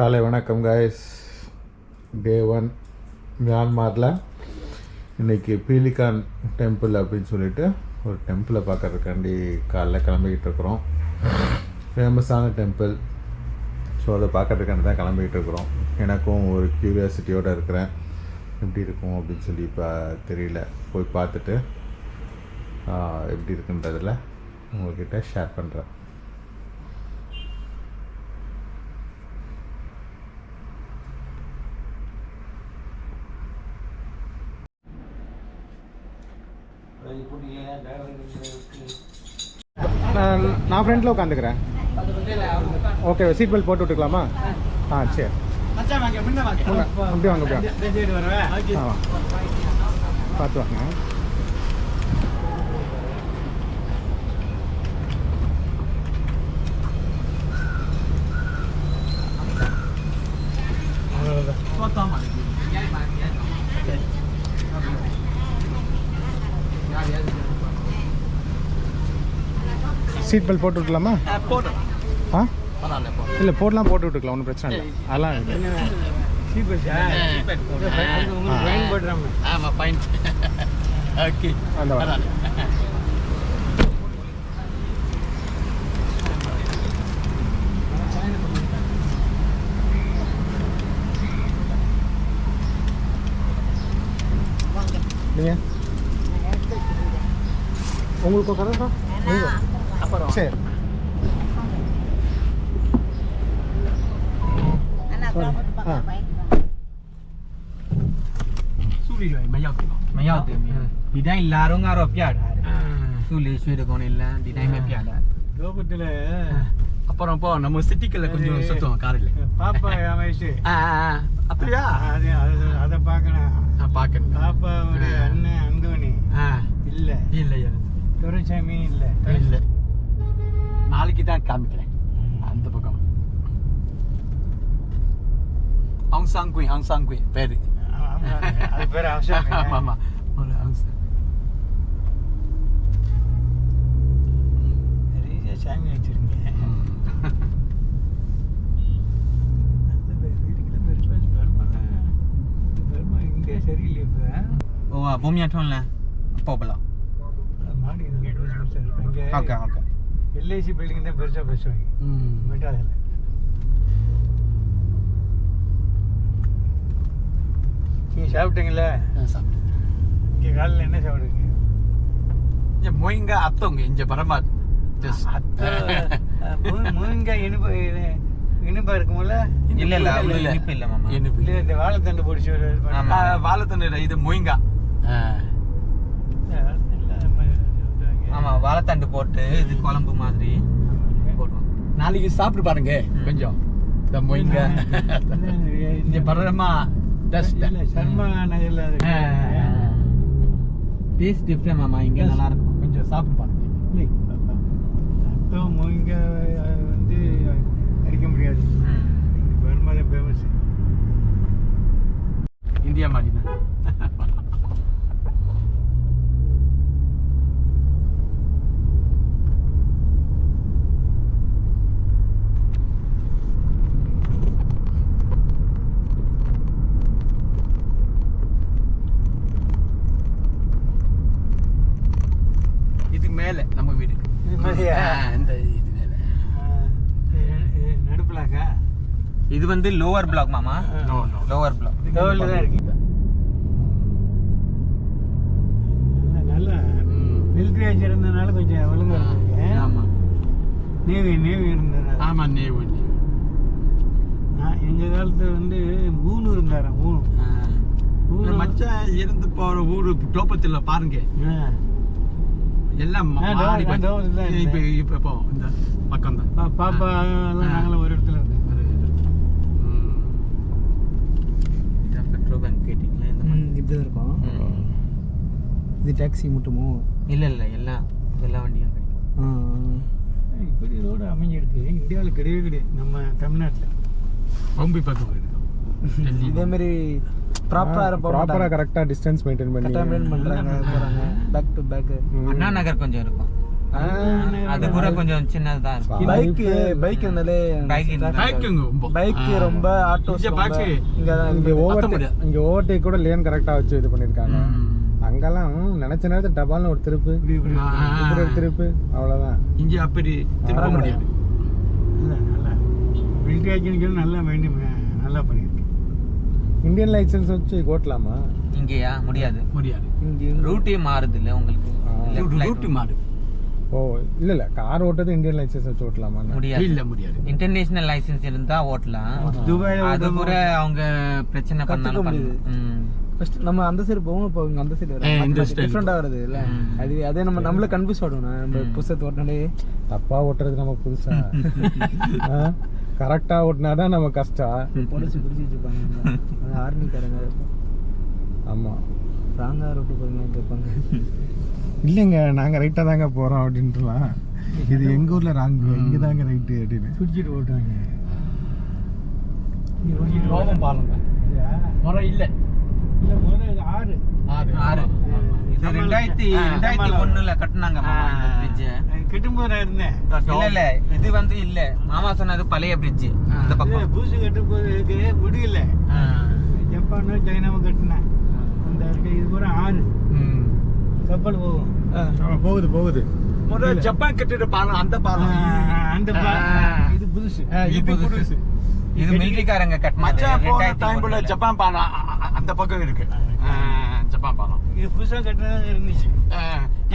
காலை வணக்கம் guys day one மியான்மாரில். இன்னைக்கு பீலிகான் டெம்பிள் அப்படின்னு சொல்லிட்டு ஒரு டெம்பிளை பார்க்கறதுக்காண்டி காலைல கிளம்பிக்கிட்டு இருக்கிறோம். ஃபேமஸான டெம்பிள் ஸோ அதை பார்க்கறதுக்காண்டி தான் கிளம்பிக்கிட்டு இருக்கிறோம். எனக்கும் ஒரு க்யூரியாசிட்டியோடு இருக்கிறேன். எப்படி இருக்கும் அப்படின்னு சொல்லி இப்போ தெரியல. போய் பார்த்துட்டு எப்படி இருக்குன்றதில் உங்கள்கிட்ட ஷேர் பண்ணுறேன் நான் ஃப்ரெண்டில் உட்காந்துக்கிறேன் ஓகே சீட் பெல்ட் போட்டு விட்டுக்கலாமா ஆ சரி அப்படி வாங்க அப்படி வாங்க ஆ பார்த்து வாங்க சீட் பெல்ட் போட்டு விட்டுலாமா ஆ இல்லை போடலாம். போட்டு விட்டுக்கலாம் ஒன்றும் பிரச்சனை இல்லை. அதெல்லாம் இல்லை. ஆமா ஃபைன் ஓகே. அந்த வா. நீங்க? உங்களுக்கு கரெக்டா சாப்பிட்றோம் சரி. இதான் எல்லாரும் காரோ பியாடாரு சூலி ஸ்வீடகோன் இல்ல தி டைம் பியாடாரு லோகத்துல அப்புறம் போ நம்ம சிட்டிக்குள்ள கொஞ்சம் சுத்தம் காரில். பாப்பா வயசு. அப்படியா? அதை பார்க்கணும். பார்க்கணும். பாப்பாவோட அண்ணன் அங்கோனி இல்லை. இல்லையா துரைசாமி இல்லை. இல்லை. நாளைக்கு தான் காமிக்கிறேன். அந்த பக்கம். ஆங் சாங் குயின் ஆங் சாங் குயின் பேரு. அது பேர் அவசரம் ஆமா ஆமா. ஒரு ஆங் சாங் நிறைய சாமி வச்சிருக்கீங்க. அந்த பெ- வீட்டுக்குள்ள பெருசா வச்சு பெருமாள் இந்த பெருமாள் இங்கே சரியில்லை இப்போ. ஓ பூமியா டோன்ல போகலாம். Okay okay. எல்ஐசி பில்டிங் தான் பெருசா பேசுவாங்க. ம். மெட்ராஸில் நீங்கள் சாப்பிட்டீங்களா சாப்பிட்டேன். இங்கே காலையில் என்ன சாப்பிடுங்க இங்க மொயிங்க அத்தவங்க இங்க பரமா ஜஸ்ட். முருங்கை இனிப்பு இனிப்பா இருக்கும்ல? இல்ல இல்ல இனிப்பு இல்ல. மாமா இனிப்பு இல்ல இந்த வாழைத்தண்டு பொடிச்சு வாழைத்தண்டு இது மொயிங்கா இல்ல, நம்ம சொல்றாங்க. ஆமா வாழைத்தண்டு போட்டு இது குழம்பு மாதிரி போடுவோம் நாளைக்கு சாப்பிட்டு பாருங்க. கொஞ்சம். இந்த மொயிங்க. இங்க பரமா டஸ்ட் இல்ல, சர்மா நகர்ல. டேஸ்ட் டிஃப்ரெண்ட் மாமா. இங்க நல்லா இருக்கும் கொஞ்சம் சாப்பிட்டு பாருங்க. அது வந்து அடிக்க முடியாது. வருமானம் ஃபேமஸ் இந்தியா மாதிரி தான் இது மேல நம்ம வீடு இது மாதிரியா? ஆ, இந்த இது மேல நடுப்புலாக்கா இது வந்து லோவர் பிளாக் மாமா. லோவர் பிளாக் லெவலில் தான் இருக்கு. நல்ல- நல்லா மிலிட்ரி ஆச்சு இருந்ததுனால கொஞ்சம் ஒழுங்கா இருக்கு ஆமா. நேவி நேவி இருந்ததுனால ஆமா நேவு நான் எங்க காலத்துல வந்து ஊனு இருந்தாராம் ஊனு. ஊனு மச்சான் இருந்து போற ஊரு டோப்பத்துல பாருங்க. எல்லாம் இப்ப பக்கம் தான் பாப்பா எல்லாம் நாங்களும் ஒரு இடத்துல தான் இருக்கும் இது டாக்ஸி மட்டுமோ? இல்ல இல்ல எல்லாம் எல்லா வண்டியும் கிடைக்கும். இப்படி ரோடு அமைஞ்சிருக்கு. இந்தியாவில் கிடையவே கிடையாது. நம்ம தமிழ்நாட்டில். பொம்பை பக்கம் இருக்கு இதே மாதிரி ப்ராப்பரா ப்ராப்பராக கரெக்டாக டிஸ்டன்ஸ் மெயின்டைன் பண்ணி. மெயின்டைன் பண்றாங்க போறாங்க. Back to back. Anna Nagar கொஞ்சம் இருக்கும். அது கூட கொஞ்சம் சின்னதா இருக்கும். பைக் பைக் இருந்தாலே பைக் ரொம்ப. ஆட்டோ இங்க. இங்க ஓவர். இங்க ஓவர்டேக் கூட லேன் கரெக்டா வச்சு இது பண்ணிருக்காங்க. அங்கெல்லாம் நினைச்ச நேரத்துல டபால்னு ஒரு திருப்பு. இப்படி ஒரு திருப்பு. அவ்வளவுதான். இங்க அப்படி திரும்ப ஆமா. முடியாது. நல்லா மெயின்டைன் நல்லா பண்ணியிருக்கு இந்தியன் லைசன்ஸ் வச்சு ஓட்டலாமா? இங்கேயா? முடியாது. முடியாது. இங்க ரூட்டே மாறுது இல்ல உங்களுக்கு. ரூட்டு மாடு ஓ இல்ல இல்ல. கார் ஓட்டுறது இந்தியன் லைசன்ஸ் வச்சு ஓட்டலாமா? முடியாது. இல்ல முடியாது. இன்டர்நேஷனல் லைசென்ஸ் இருந்தா ஓட்டலாம். துபாயில அது கூட அவங்க பிரச்சனை பண்ணாலும். ஃபர்ஸ்ட் நம்ம அந்த சைடு போவோம் இப்போ இங்க அந்த சைடு வரும். டிஃப்ரெண்டா வருது இல்ல. அது அதே நம்ம நம்மள கன்ஃபியூஸ் ஆடும் நம்ம புதுசத்து ஓட்டினே தப்பா ஓட்டுறது நமக்கு புதுசா? கரெக்டா ஓட்டினாதான் நம்ம கஷ்டம். பொடிச்சு பிடிச்சி வச்சிருப்பாங்க. ஆர்மிக்காரங்க ஆமா. ராங்கா ரோட்டு போறீங்க கேட்பாங்க இல்லைங்க நாங்க ரைட்டா தாங்க போறோம் அப்படின்ட்டுலாம். இது எங்க ஊர்ல ராங் இங்க தாங்க ரைட்டு அப்படின்னு. சுடிச்சிட்டு ஓட்டுவாங்க கோபம் பாருங்க. முறை இல்ல. இல்லை முதல்ல ஆறு. ஆறு ஆறு. இது ரெண்டாயிரத்தி ரெண்டாயிரத்தி ஒண்ணுல கட்டினாங்க மாமா இந்த bridge. கெட்டும்போது நான் இருந்தேன். இல்ல இல்ல. இது வந்து இல்ல. மாமா சொன்னது பழைய பிரிட்ஜ் இந்த பக்கம். பூசு கட்டும்போது முடியல ஜப்பானோ சைனாவும் கட்டினேன். அந்த இது பூரா ஆறு. கப்பல் போகும் போகுது போகுது. முதல்ல ஜப்பான் கட்டிட பாலம் அந்த பாலம். அந்த. இது புதுசு. இது புதுசு. இது மிலிட்டரிக்காரங்க கட்டினது. மச்சான் போன டைம்ல. ஜப்பான் பாலம் அந்த பக்கம் இருக்கு. ஜப்பான் பாலம். இது புதுசாக கட்டினது இருந்துச்சு. ஆ,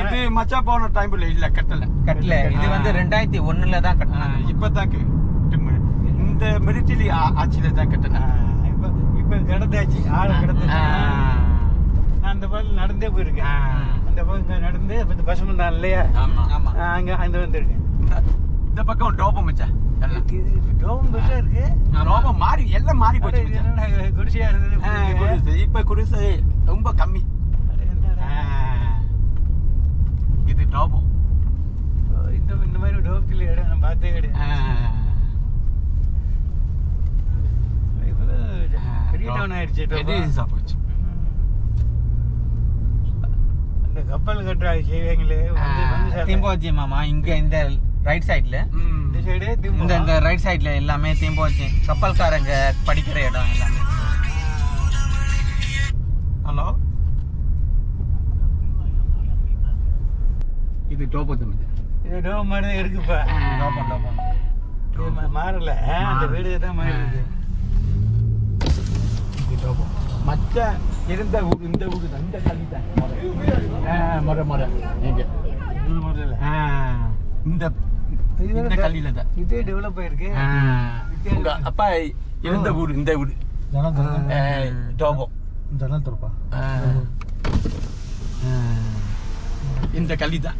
இது மச்சான் போன டைம்ல இல்ல கட்டல. கட்டல. இது வந்து ரெண்டாயிரத்தி ஒண்ணுல தான் கட்டினாங்க இப்பதான் இந்த மிலிட்டரி ஆட்சியில தான் ஆ, கட்டினேன் இப்ப இப்ப கிடந்தாச்சு. ஆறு கிடந்தாச்சு. நான் அந்த பக்கம் நடந்தே போயிருக்கேன் அந்த பக்கம் நடந்து இப்ப இந்த பஸ் தான் இல்லையா? ஆமா. அங்க அங்க வந்திருக்கேன். இந்த- இந்த பக்கம் டோபம் மச்சான். எல்லாம். இது டோம் பெருசா இருக்கு? ரோபம் மாறி எல்லாம் மாறி போச்சு இது மச்சான். என்னடா குடிசையா இருந்தது? குடிசை. இப்ப குடிசை ரொம்ப கம்மி. இது டோபம் ஓ, இந்த இந்த மாதிரி டோப்டில் இடம் நான் பார்த்தே கிடையாது. பெரிய டவுன் ஆயிடுச்சு டோபா. பெருசா போச்சு அந்த கட்டுற செய்வீங்களே. தேம்போச்சி மாமா இங்க இந்த ரைட் சைடுல. இந்த சைடு இந்த ரைட் சைடுல எல்லாமே தேம்போச்சி கப்பல்காரங்க படிக்கிற இடம் எல்லாமே. ஹலோ? இது டோபத்து மச்சான் இது டோம் மாதிரி இருக்குப்பா. இது மா- மாறல. அந்த வீடு தான் மாறி இருக்கு. இது டோபம் மச்ச இருந்த ஊர் இந்த ஊர் இந்த கல்வி தான் முறை முறை. எங்க இந்த இந்த கல்வியில தான். இதே டெவலப் ஆயிருக்கு. உங்க அப்பா இருந்த ஊர் இந்த ஊர். டோபம். ஆ. இந்த கல்வி தான்.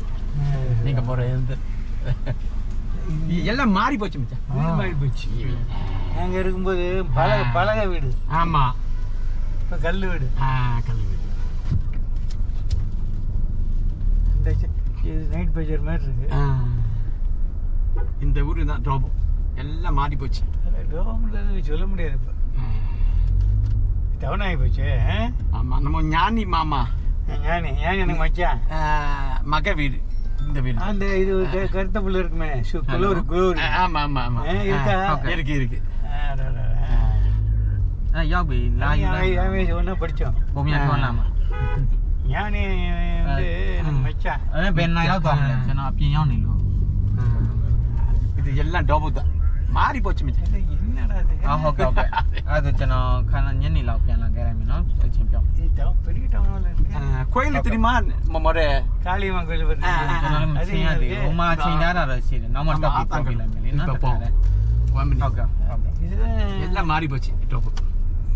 நீங்க போற இருந்து எல்லாம் மாறி போச்சு மச்சான். மாறி போச்சு. நாங்க இருக்கும்போது பலக பலக வீடு. ஆமா. இப்ப கல் வீடு. ஆ, கல்வி வீடு. இந்த சி- இது நைட் பேஜர் மாதிரி இருக்கு. இந்த ஊரு தான் டோபம் எல்லாம் மாறி போச்சு. டோம்ல சொல்ல முடியாது இப்போ. டவுன் ஆகி போச்சு ஆ? ஆமா நம்ம ஞானி மாமா. ஞானி ஞானி எனக்கு மச்சான். மக வீடு இந்த வீடு. அந்த இது கருத்த புள்ள இருக்குமே குளோரி குளோரி. ஆமா ஆமா ஆமா. இருக்கா? இருக்கு இருக்கு. ஒன்னா படிச்சோம் ညာနေတယ်မချအဲ့ဘယ်နိုင်တော့သွားမလဲကျွန်တော်အပြင်ရောက်နေလို့ဒီရလန်တော့ဘုဒ္ဓမာရီပေါ်ချင်တယ်ရင်းနာတယ်အဟုတ်ကဲ့အဲ့ဒါကျွန်တော်ခဏညနေလောက်ပြန်လာခဲ့ရမယ်နော်အချင်းပြောင်းဒီတော့ပြစ်တောင်းလာခွေးလေးတရီမန်မမရဲကာလီမန်ခွေးလေးပဲကျွန်တော်လည်းမချင်းရသေးဘူးဟိုမှာချင်းထားတာတော့ရှိတယ်နောက်မှတော့ပြီးတော့ပြလိုက်မယ်လေနော်ဟုတ်ကဲ့ဟုတ်ကဲ့ဒီလက်မာရီပေါ်ချင်တော့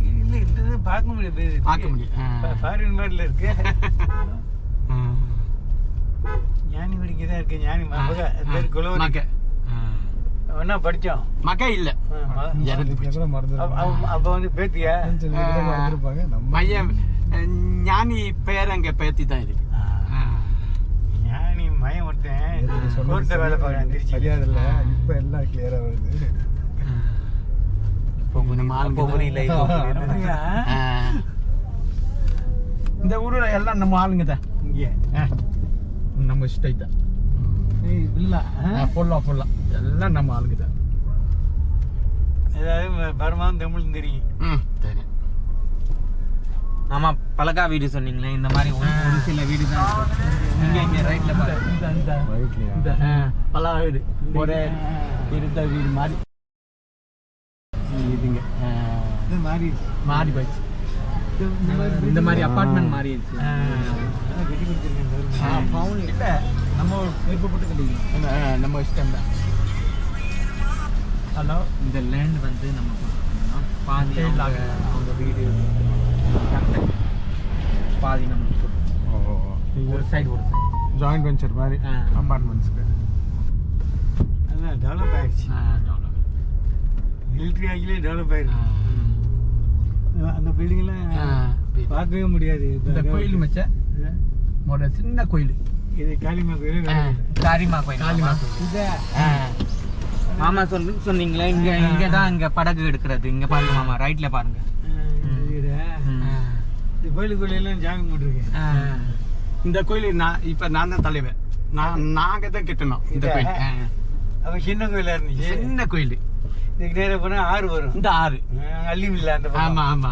இல்ல இந்த இது பார்க்க முடியாது பார்க்க முடியாது. ஃபாரின் மாதிரில இருக்கு. ஞானி வீடு தான் இருக்கு ஞானி மக. பேர் குலவரி மக. ஆ. ஒன்னா படிச்சோம். மக இல்ல. அப்ப- வந்து பேத்தியா? மையம் ஞானி பேர் அங்க பேத்தி தான் இருக்கு. ஞானி மயம் ஒருத்தன் வேலை பார்க்கறான் திருச்சி. சரியா இல்ல. இப்ப எல்லாம் கிளியரா வருது. இப்போ புரியுது அப்படியா? ஆ. இந்த ஊர்ல எல்லாம் நம்ம ஆளுங்க தான். இங்க. நம்ம ஸ்டேட் தான். வில்லா ஃபுல்லாக ஃபுல்லாக எல்லாம் நம்ம ஆளுங்க தான். ஏதாவது பரமாவும் தமிழும் தெரியும். ம் சரி ஆமா பழக்கா வீடு சொன்னீங்களே இந்த மாதிரி ஒரு சில வீடு தான் இங்க இங்க ரைட்ல பாருங்க பல வீடு. ஒரே இருந்த வீடு மாதிரி. இதுங்க மாறி மாறி போச்சு இந்த மாதிரி இந்த மாதிரி அபார்ட்மெண்ட் பவுன் இல்லை. நம்ம விருப்பப்பட்டு கட்டிக்கணும் ஆ, நம்ம இஷ்டம் தான். ஹலோ இந்த லேண்ட் வந்து நம்ம பாதி அவங்க அவங்க வீடு பாதி நம்ம கொடுத்துட்டோம். ஒரு சைடு ஒரு சைடு ஜாயிண்ட் வெஞ்சர் மாதிரி ஆ. அப்பார்ட்மெண்ட்ஸ்க்கு டெவலப் ஆயிடுச்சு. மிலிட்ரி ஆகிலே டெவலப் ஆயிடுச்சு அந்த பில்டிங்லாம் பார்க்கவே முடியாது. இந்த கோயில் மச்ச? ஒரு சின்ன கோயில். இது காளிமா கோயில் காரிமா கோயில். காளிமா இதா மாமா சொல்லு சொன்னீங்களே இங்க இங்க தான் இங்க படகு எடுக்கிறது. இங்க பாருங்க மாமா ரைட்ல பாருங்க. இந்த கோயிலுக்குள்ள எல்லாம் ஜாகம் போட்டிருக்கேன். இந்த கோயில் நான் இப்ப நான் தான் தலைவர் நான் நாங்க தான் கட்டணும் இந்த? கோயில். அப்ப சின்ன கோயிலா இருந்துச்சு? சின்ன கோயில். நேரம் போனா ஆறு வரும். இந்த ஆறு. அள்ளியும் இல்லை அந்த பக்கம். ஆமா ஆமா.